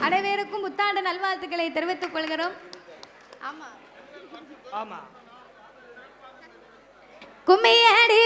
அனைவருக்கும் புத்தாண்டு நல்வாழ்த்துக்களை தெரிவித்துக் கொள்கிறோம். ஆமா. ஆமா. கும்மியடி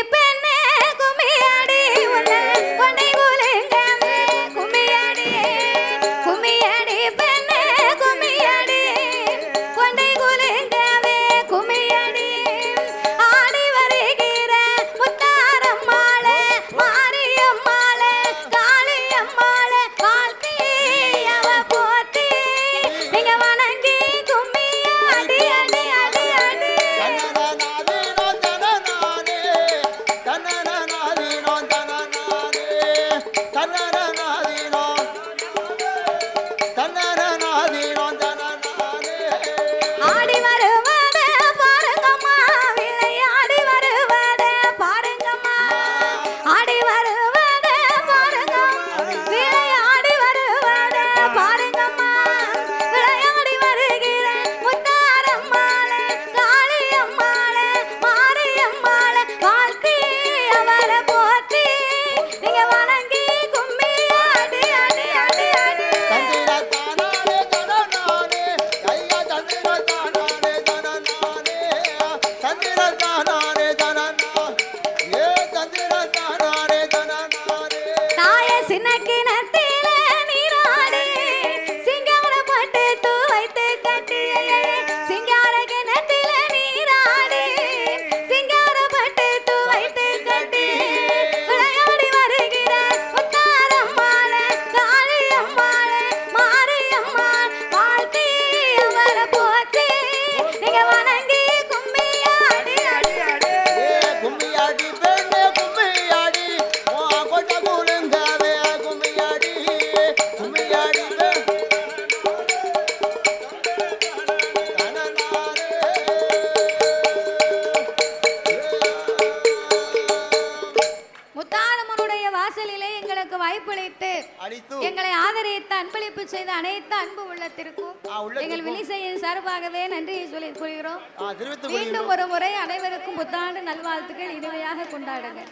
எங்களுக்கு வாய்ப்பளித்து எங்களை ஆதரித்து அன்பளிப்பு செய்த அனைத்து அன்பு உள்ளத்திற்கும். எங்கள் விழிசையின் சார்பாகவே நன்றியை சொல்லி கூறுகிறோம். மீண்டும் ஒரு முறை அனைவருக்கும் புத்தாண்டு நல்வாழ்த்துக்கள். இனிமையாக கொண்டாடுங்க.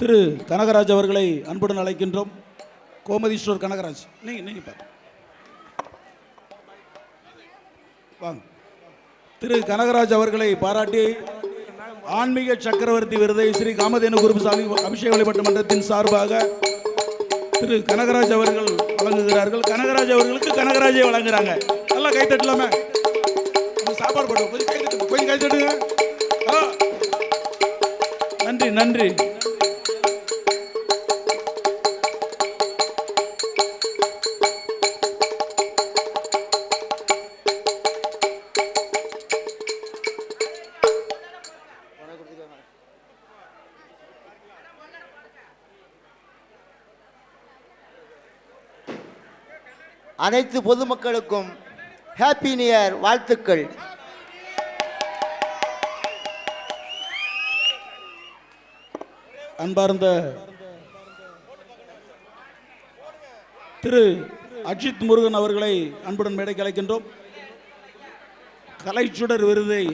திரு கனகராஜ் அவர்களை அன்புடன் அழைக்கின்றோம். கோமதீஸ்வர் கனகராஜ். நீங்க நீங்க பாருங்க. வாங்க. திரு கனகராஜ் அவர்களை பாராட்டி ஆன்மீக சக்கரவர்த்தி விருதை ஸ்ரீ காமதேனு குருபசாமி அபிஷேக வழிபட்ட மன்றத்தின் சார்பாக திரு கனகராஜ் அவர்கள் வழங்குகிறார்கள். கனகராஜ் அவர்களுக்கு கனகராஜை வழங்குறாங்க. நல்லா கைத்தட்டலாமே சாப்பாடு போட்டோம் கொஞ்சம் கைத்தட்டு கொஞ்சம் கைத்தட்டுங்க ஆ. நன்றி நன்றி. அனைத்து பொதுமக்களுக்கும் ஹாப்பி நியர் வாழ்த்துக்கள். அன்பார்ந்த திரு அஜித் முருகன் அவர்களை அன்புடன் மேடைக்கு அழைக்கின்றோம். கலைச்சுடர் விருதை